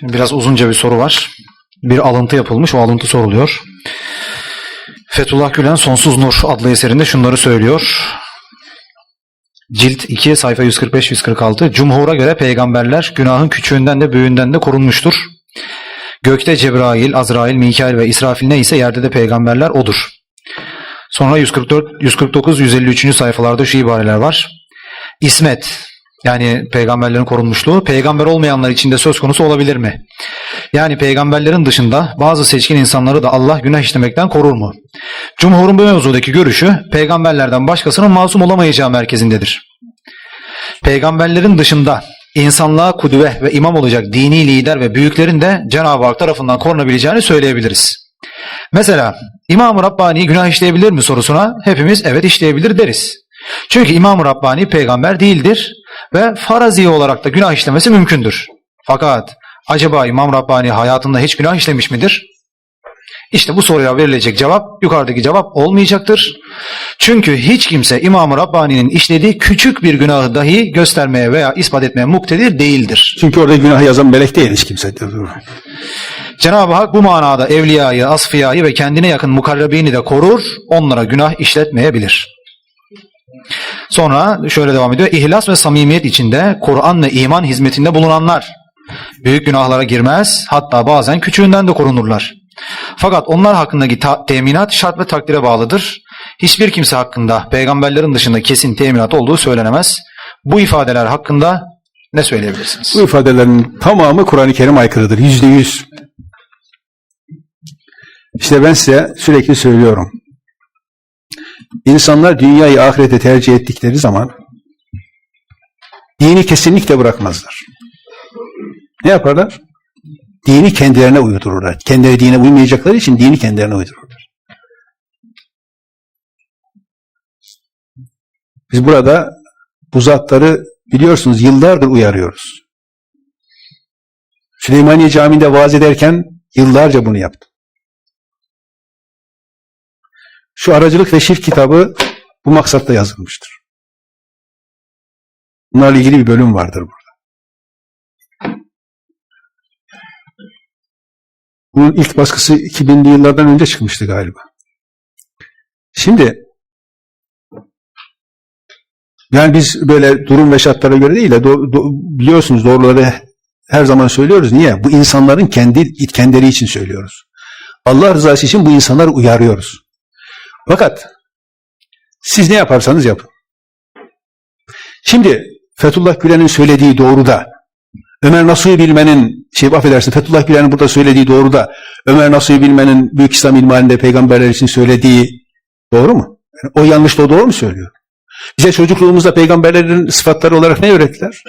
Şimdi biraz uzunca bir soru var. Bir alıntı yapılmış, o alıntı soruluyor. Fethullah Gülen Sonsuz Nur adlı eserinde şunları söylüyor. Cilt 2 sayfa 145-146 Cumhur'a göre peygamberler günahın küçüğünden de büyüğünden de korunmuştur. Gökte Cebrail, Azrail, Mikail ve İsrafil neyse yerde de peygamberler odur. Sonra 144, 149, 153. sayfalarda şu ibareler var. İsmet yani peygamberlerin korunmuşluğu peygamber olmayanlar için de söz konusu olabilir mi? Yani peygamberlerin dışında bazı seçkin insanları da Allah günah işlemekten korur mu? Cumhurun bu mevzudaki görüşü peygamberlerden başkasının masum olamayacağı merkezindedir. Peygamberlerin dışında insanlığa kudüve ve imam olacak dini lider ve büyüklerin de Cenab-ı Hak tarafından korunabileceğini söyleyebiliriz. Mesela İmam-ı Rabbani günah işleyebilir mi sorusuna hepimiz evet işleyebilir deriz. Çünkü İmam-ı Rabbani peygamber değildir ve farazi olarak da günah işlemesi mümkündür. Fakat acaba İmam Rabbani hayatında hiç günah işlemiş midir? İşte bu soruya verilecek cevap yukarıdaki cevap olmayacaktır. Çünkü hiç kimse İmam-ı Rabbani'nin işlediği küçük bir günahı dahi göstermeye veya ispat etmeye muktedir değildir. Çünkü orada günah yazan melek değil hiç kimse. Cenab-ı Hak bu manada evliyayı, asfiyayı ve kendine yakın mukarrabini de korur, onlara günah işletmeyebilir. Sonra şöyle devam ediyor. İhlas ve samimiyet içinde Kur'an ve iman hizmetinde bulunanlar büyük günahlara girmez, hatta bazen küçüğünden de korunurlar. Fakat onlar hakkındaki teminat şart ve takdire bağlıdır. Hiçbir kimse hakkında peygamberlerin dışında kesin teminat olduğu söylenemez. Bu ifadeler hakkında ne söyleyebilirsiniz? Bu ifadelerin tamamı Kur'an-ı Kerim aykırıdır. Yüzde yüz. İşte ben size sürekli söylüyorum. İnsanlar dünyayı ahirete tercih ettikleri zaman dini kesinlikle bırakmazlar. Ne yaparlar? Dini kendilerine uydururlar. Kendileri dine uymayacakları için dini kendilerine uydururlar. Biz burada bu zatları biliyorsunuz yıllardır uyarıyoruz. Süleymaniye Camii'nde vaaz ederken yıllarca bunu yaptım. Şu aracılık ve şirk kitabı bu maksatla yazılmıştır. Bunlarla ilgili bir bölüm vardır burada. Bunun ilk baskısı 2000'li yıllardan önce çıkmıştı galiba. Şimdi yani biz böyle durum ve şartlara göre değil de do- do- biliyorsunuz doğruları her zaman söylüyoruz. Niye? Bu insanların kendi kendileri için söylüyoruz. Allah rızası için bu insanları uyarıyoruz. Fakat siz ne yaparsanız yapın. Şimdi Fethullah Gülen'in söylediği doğru da Ömer Nasuhi Bilmen'in şey affedersin Fethullah Gülen'in burada söylediği doğru da Ömer Nasuhi Bilmen'in Büyük İslam İlmihalinde peygamberler için söylediği doğru mu? Yani o yanlış da doğru mu söylüyor? Bize çocukluğumuzda peygamberlerin sıfatları olarak ne öğrettiler?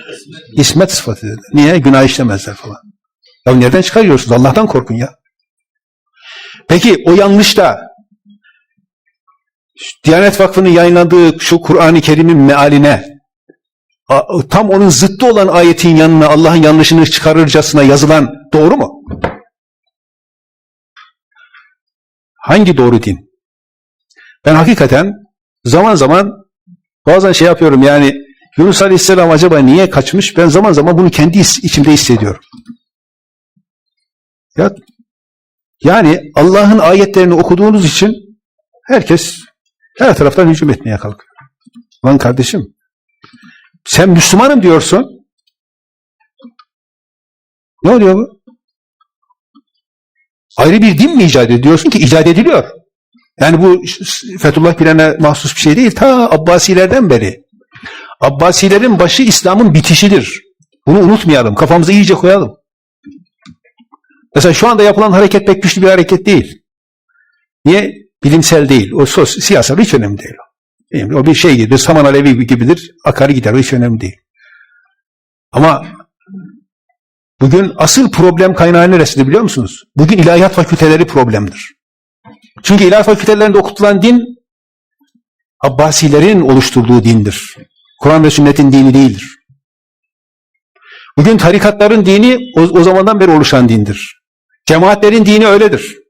İsmet sıfatı dedi. Niye? Günah işlemezler falan. Ya nereden çıkarıyorsunuz? Allah'tan korkun ya. Peki o yanlış da Diyanet Vakfı'nın yayınladığı şu Kur'an-ı Kerim'in mealine tam onun zıttı olan ayetin yanına Allah'ın yanlışını çıkarırcasına yazılan doğru mu? Hangi doğru din? Ben hakikaten zaman zaman bazen şey yapıyorum yani Yunus Aleyhisselam acaba niye kaçmış? Ben zaman zaman bunu kendi iç- içimde hissediyorum. Ya, yani Allah'ın ayetlerini okuduğunuz için herkes her taraftan hücum etmeye kalkıyor. Lan kardeşim sen Müslümanım diyorsun. Ne oluyor bu? Ayrı bir din mi icat ediyorsun ki icat ediliyor. Yani bu Fethullah Gülen'e mahsus bir şey değil. Ta Abbasilerden beri. Abbasilerin başı İslam'ın bitişidir. Bunu unutmayalım. Kafamıza iyice koyalım. Mesela şu anda yapılan hareket pek güçlü bir hareket değil. Niye? Bilimsel değil. O sos, siyasal hiç önemli değil. o. O bir şey gibidir. Saman alevi gibidir. Akarı gider. O hiç önemli değil. Ama bugün asıl problem kaynağı neresidir biliyor musunuz? Bugün ilahiyat fakülteleri problemdir. Çünkü ilahiyat fakültelerinde okutulan din Abbasilerin oluşturduğu dindir. Kur'an ve sünnetin dini değildir. Bugün tarikatların dini o, o zamandan beri oluşan dindir. Cemaatlerin dini öyledir.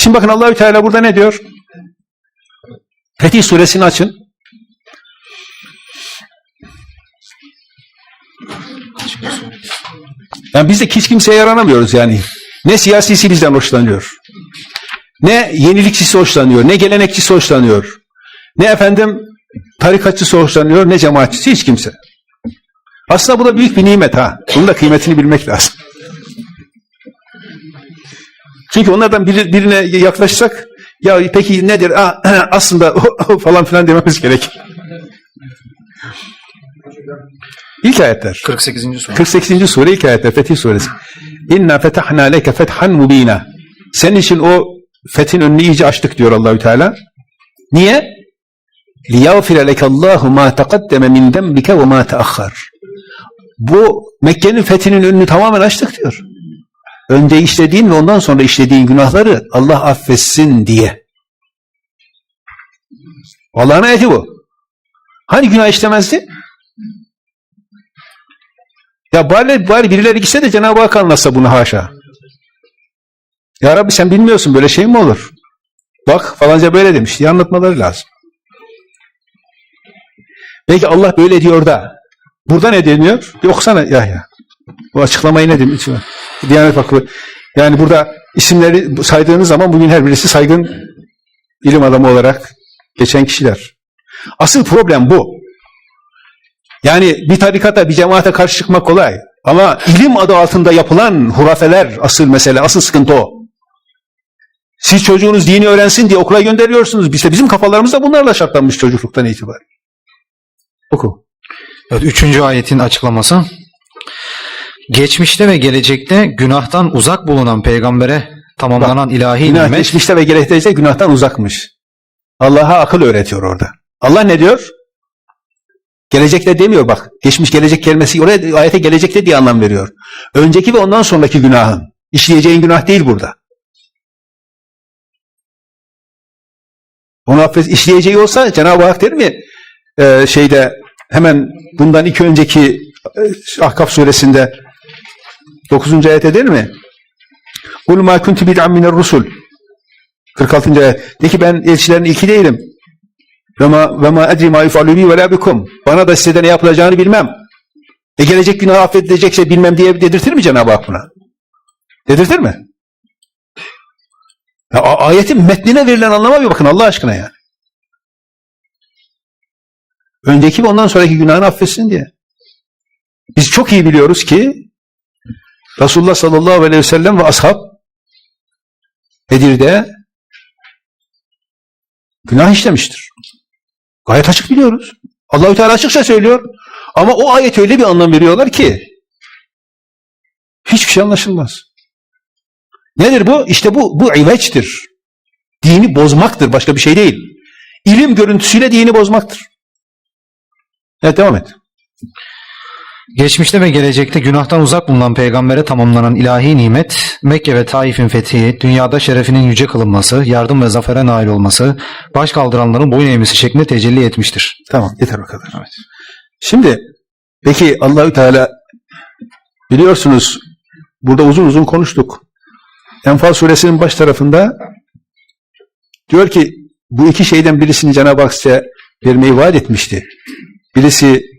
Şimdi bakın Allahü Teala burada ne diyor? Fetih suresini açın. Yani biz de hiç kimseye yaranamıyoruz yani. Ne siyasisi bizden hoşlanıyor. Ne yenilikçisi hoşlanıyor. Ne gelenekçisi hoşlanıyor. Ne efendim tarikatçısı hoşlanıyor. Ne cemaatçisi hiç kimse. Aslında bu da büyük bir nimet ha. Bunun da kıymetini bilmek lazım. Çünkü onlardan biri, birine yaklaşsak ya peki nedir? Aa, aslında falan filan dememiz gerek. İlk ayetler. 48. soru. 48. sure ilk ayetler Fetih suresi. İnna fetahna leke fethan mubina. Senin için o fethin önünü iyice açtık diyor Allahü Teala. Niye? لِيَغْفِرَ لَكَ اللّٰهُ مَا تَقَدَّمَ مِنْ دَنْبِكَ وَمَا تَأَخَّرْ Bu Mekke'nin fethinin önünü tamamen açtık diyor. Önce işlediğin ve ondan sonra işlediğin günahları Allah affetsin diye. Allah'ın ayeti bu. Hani günah işlemezdi? Ya bari, bari birileri gitse de Cenab-ı Hak anlatsa bunu haşa. Ya Rabbi sen bilmiyorsun böyle şey mi olur? Bak falanca böyle demiş diye anlatmaları lazım. Belki Allah böyle diyor da burada ne deniyor? Bir okusana Yahya. Bu açıklamayı ne demiş? Diyanet Vakfı. Yani burada isimleri saydığınız zaman bugün her birisi saygın ilim adamı olarak geçen kişiler. Asıl problem bu. Yani bir tarikata, bir cemaate karşı çıkmak kolay. Ama ilim adı altında yapılan hurafeler asıl mesele, asıl sıkıntı o. Siz çocuğunuz dini öğrensin diye okula gönderiyorsunuz. İşte bizim kafalarımız da bunlarla şartlanmış çocukluktan itibaren. Oku. Evet, üçüncü ayetin açıklaması. Geçmişte ve gelecekte günahtan uzak bulunan peygambere tamamlanan ilahi Günah nimet geçmişte ve gelecekte günahtan uzakmış. Allah'a akıl öğretiyor orada. Allah ne diyor? Gelecekte demiyor bak. Geçmiş gelecek kelimesi oraya ayete gelecekte diye anlam veriyor. Önceki ve ondan sonraki günahın. İşleyeceğin günah değil burada. Onu affet, işleyeceği olsa Cenab-ı Hak der mi? Ee, şeyde hemen bundan iki önceki e, Ahkaf suresinde 9. ayet der mi? Kul ma kuntu bid'an minel rusul. 46. ayet. De ki ben elçilerin ilki değilim. Ve ma, ve ma edri ma yufalu bi ve la. Bana da size de ne yapılacağını bilmem. E gelecek günah affedilecekse bilmem diye dedirtir mi Cenab-ı Hak buna? Dedirtir mi? Ya, ayetin metnine verilen anlama bir bakın Allah aşkına ya. Önceki ve ondan sonraki günahını affetsin diye. Biz çok iyi biliyoruz ki Resulullah sallallahu aleyhi ve sellem ve ashab Bedir'de günah işlemiştir. Gayet açık biliyoruz. Allahü Teala açıkça söylüyor. Ama o ayet öyle bir anlam veriyorlar ki hiçbir şey anlaşılmaz. Nedir bu? İşte bu bu iveçtir. Dini bozmaktır, başka bir şey değil. İlim görüntüsüyle dini bozmaktır. Evet devam et. Geçmişte ve gelecekte günahtan uzak bulunan peygambere tamamlanan ilahi nimet, Mekke ve Taif'in fethi, dünyada şerefinin yüce kılınması, yardım ve zafere nail olması, baş kaldıranların boyun eğmesi şeklinde tecelli etmiştir. Tamam yeter o kadar. Şimdi peki Allahü Teala biliyorsunuz burada uzun uzun konuştuk. Enfal suresinin baş tarafında diyor ki bu iki şeyden birisini Cenab-ı Hak size vermeyi vaat etmişti. Birisi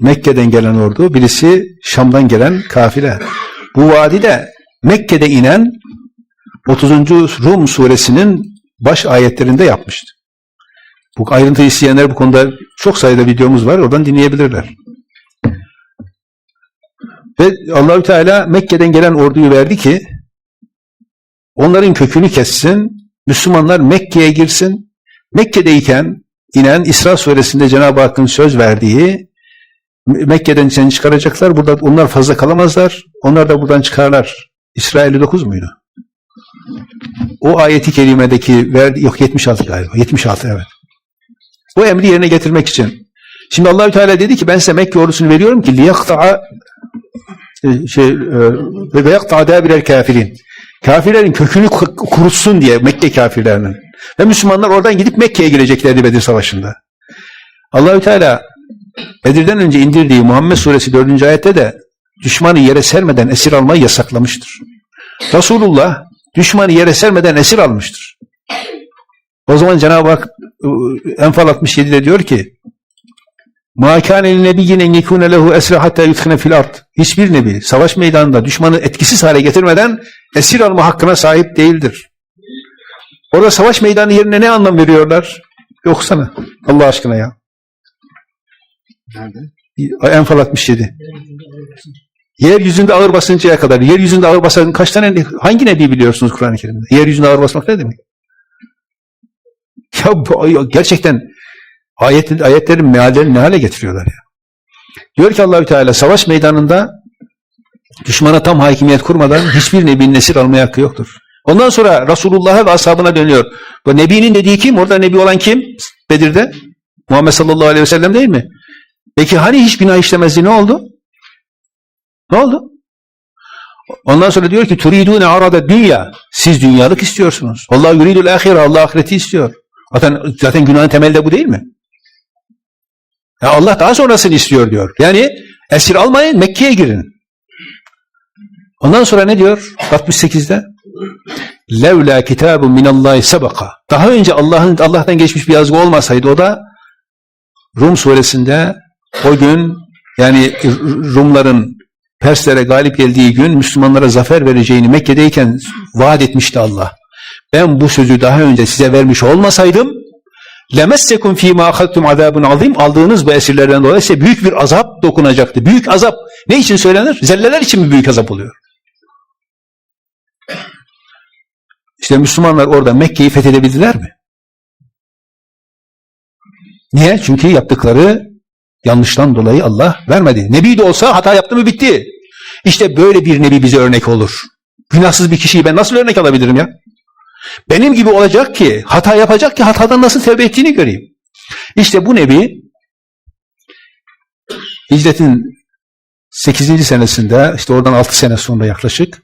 Mekke'den gelen ordu, birisi Şam'dan gelen kafile. Bu vaadi de Mekke'de inen 30. Rum suresinin baş ayetlerinde yapmıştı. Bu ayrıntı isteyenler bu konuda çok sayıda videomuz var. Oradan dinleyebilirler. Ve Allahü Teala Mekke'den gelen orduyu verdi ki onların kökünü kessin, Müslümanlar Mekke'ye girsin. Mekke'deyken inen İsra suresinde Cenab-ı Hakk'ın söz verdiği Mekke'den seni çıkaracaklar. Burada onlar fazla kalamazlar. Onlar da buradan çıkarlar. İsra 59 muydu? O ayeti kerimedeki verdi, yok 76 galiba. 76 evet. Bu emri yerine getirmek için. Şimdi Allahü Teala dedi ki ben size Mekke ordusunu veriyorum ki liyakta'a e, şey e, ve yakta'a dabirer kafirin. Kafirlerin kökünü ku- kurutsun diye Mekke kafirlerinin. Ve Müslümanlar oradan gidip Mekke'ye gireceklerdi Bedir Savaşı'nda. Allahü Teala Bedir'den önce indirdiği Muhammed Suresi 4. ayette de düşmanı yere sermeden esir almayı yasaklamıştır. Resulullah düşmanı yere sermeden esir almıştır. O zaman Cenab-ı Hak ıı, Enfal 67'de diyor ki مَا كَانَ لِنَبِيِّنْ اَنْ يَكُونَ لَهُ اَسْرَ حَتَّى يُتْخِنَ فِي الْأَرْضِ Hiçbir nebi savaş meydanında düşmanı etkisiz hale getirmeden esir alma hakkına sahip değildir. Orada savaş meydanı yerine ne anlam veriyorlar? Yoksana. Allah aşkına ya. Nerede? Enfal 67. Yeryüzünde ağır basıncaya kadar. Yeryüzünde ağır basan kaç tane hangi nebi biliyorsunuz Kur'an-ı Kerim'de? Yeryüzünde ağır basmak ne demek? Ya bu, gerçekten ayet, ayetlerin meallerini ne hale getiriyorlar ya. Diyor ki Allahü Teala savaş meydanında düşmana tam hakimiyet kurmadan hiçbir nebinin esir almaya hakkı yoktur. Ondan sonra Resulullah'a ve ashabına dönüyor. Bu nebinin dediği kim? Orada nebi olan kim? Bedir'de. Muhammed sallallahu aleyhi ve sellem değil mi? Peki hani hiç günah işlemezdi ne oldu? Ne oldu? Ondan sonra diyor ki turidune arada dünya. Siz dünyalık istiyorsunuz. Allah yuridul ahire. Allah ahireti istiyor. Zaten, zaten günahın temelde bu değil mi? Ya Allah daha sonrasını istiyor diyor. Yani esir almayın Mekke'ye girin. Ondan sonra ne diyor? 68'de levla kitabun minallahi sebaka. Daha önce Allah'ın Allah'tan geçmiş bir yazgı olmasaydı o da Rum suresinde o gün yani Rumların Perslere galip geldiği gün Müslümanlara zafer vereceğini Mekke'deyken vaat etmişti Allah. Ben bu sözü daha önce size vermiş olmasaydım lemessekum fîmâ akhattum azâbun azîm aldığınız bu esirlerden dolayı size büyük bir azap dokunacaktı. Büyük azap ne için söylenir? Zelleler için mi büyük azap oluyor? İşte Müslümanlar orada Mekke'yi fethedebildiler mi? Niye? Çünkü yaptıkları yanlıştan dolayı Allah vermedi. Nebi de olsa hata yaptı mı bitti. İşte böyle bir nebi bize örnek olur. Günahsız bir kişiyi ben nasıl örnek alabilirim ya? Benim gibi olacak ki, hata yapacak ki hatadan nasıl tevbe ettiğini göreyim. İşte bu nebi hicretin 8. senesinde, işte oradan 6 sene sonra yaklaşık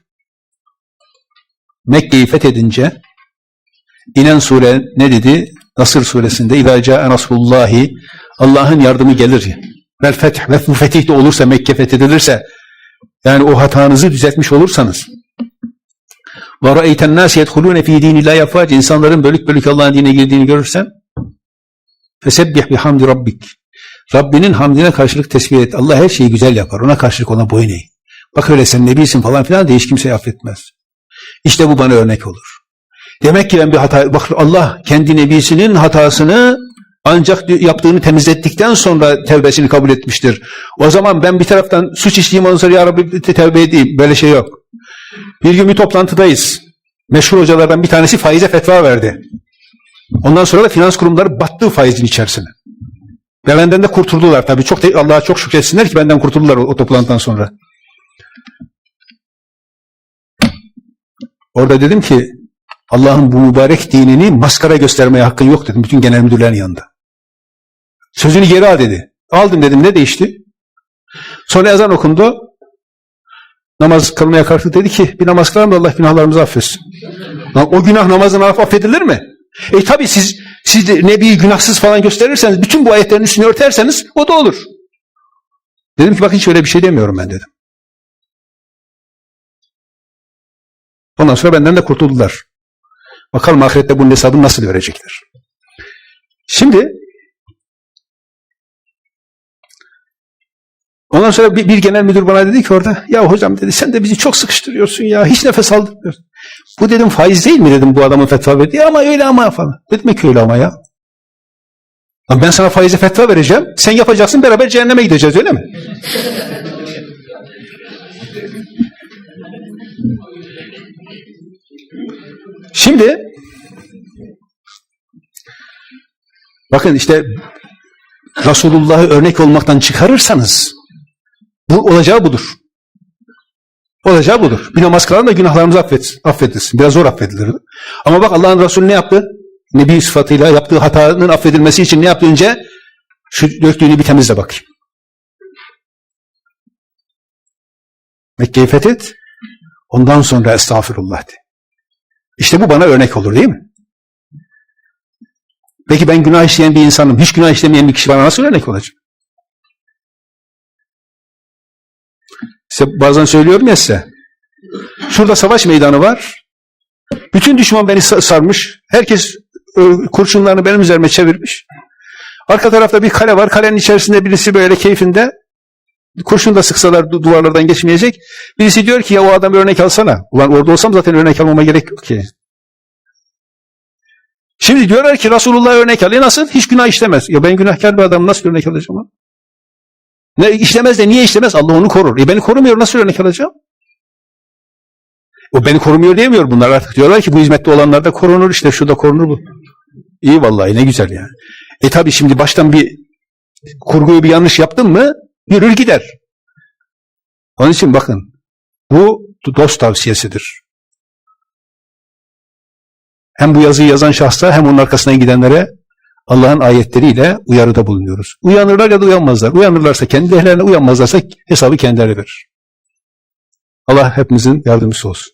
Mekke'yi fethedince inen sure ne dedi? Nasır suresinde İzâ câe nasrullahi Allah'ın yardımı gelir. Vel feth ve bu fetih de olursa Mekke fethedilirse yani o hatanızı düzeltmiş olursanız ve ra'eyten nâs yedhulûne fî dînillâhi afvâc insanların bölük bölük Allah'ın dinine girdiğini görürsen fesebbih bihamdi rabbik Rabbinin hamdine karşılık tesbih et. Allah her şeyi güzel yapar. Ona karşılık ona boyun eğ. Bak öyle sen nebisin falan filan diye hiç kimseyi affetmez. İşte bu bana örnek olur. Demek ki ben bir hata, bak Allah kendi nebisinin hatasını ancak yaptığını temizlettikten sonra tevbesini kabul etmiştir. O zaman ben bir taraftan suç işleyeyim ondan sonra ya Rabbi tevbe edeyim. Böyle şey yok. Bir gün bir toplantıdayız. Meşhur hocalardan bir tanesi faize fetva verdi. Ondan sonra da finans kurumları battı faizin içerisine. Ve benden de kurtuldular tabii. Çok Allah'a çok şükretsinler ki benden kurtuldular o, o toplantıdan sonra. Orada dedim ki Allah'ın bu mübarek dinini maskara göstermeye hakkın yok dedim. Bütün genel müdürlerin yanında. Sözünü geri al dedi. Aldım dedim. Ne değişti? Sonra ezan okundu. Namaz kılmaya kalktı dedi ki bir namaz kılalım da Allah günahlarımızı affetsin. O günah namazın affedilir mi? E tabi siz siz Nebi'yi günahsız falan gösterirseniz bütün bu ayetlerin üstünü örterseniz o da olur. Dedim ki bakın hiç öyle bir şey demiyorum ben dedim. Ondan sonra benden de kurtuldular. Bakalım ahirette bunun hesabını nasıl verecekler. Şimdi ondan sonra bir, bir genel müdür bana dedi ki orada ya hocam dedi sen de bizi çok sıkıştırıyorsun ya hiç nefes aldırmıyorsun. Bu dedim faiz değil mi dedim bu adamın fetva verdiği ama öyle ama falan. Dedim ki öyle ama ya. Lan ben sana faize fetva vereceğim. Sen yapacaksın beraber cehenneme gideceğiz öyle mi? Şimdi bakın işte Resulullah'ı örnek olmaktan çıkarırsanız bu olacağı budur. Olacağı budur. Bir namaz kılalım da günahlarımızı affet, affedilsin. Biraz zor affedilir. Ama bak Allah'ın Resulü ne yaptı? Nebi sıfatıyla yaptığı hatanın affedilmesi için ne yaptı önce? Şu döktüğünü bir temizle bakayım. Mekke'yi fethet. Ondan sonra estağfurullah de. İşte bu bana örnek olur değil mi? Peki ben günah işleyen bir insanım. Hiç günah işlemeyen bir kişi bana nasıl örnek olacak? İşte bazen söylüyorum ya size. Şurada savaş meydanı var. Bütün düşman beni sarmış. Herkes kurşunlarını benim üzerime çevirmiş. Arka tarafta bir kale var. Kalenin içerisinde birisi böyle keyfinde kurşun da sıksalar du- duvarlardan geçmeyecek. Birisi diyor ki ya o adam örnek alsana. Ulan orada olsam zaten örnek almama gerek yok ki. Şimdi diyorlar ki Resulullah örnek alıyor. Nasıl? Hiç günah işlemez. Ya ben günahkar bir adam nasıl örnek alacağım? Ne işlemez de niye işlemez? Allah onu korur. E beni korumuyor. Nasıl örnek alacağım? O beni korumuyor diyemiyor bunlar artık. Diyorlar ki bu hizmette olanlar da korunur. işte şu da korunur bu. İyi vallahi ne güzel yani. E tabi şimdi baştan bir kurguyu bir yanlış yaptın mı yürür gider. Onun için bakın bu dost tavsiyesidir. Hem bu yazıyı yazan şahsa hem onun arkasından gidenlere Allah'ın ayetleriyle uyarıda bulunuyoruz. Uyanırlar ya da uyanmazlar. Uyanırlarsa kendi lehlerine uyanmazlarsa hesabı kendileri verir. Allah hepimizin yardımcısı olsun.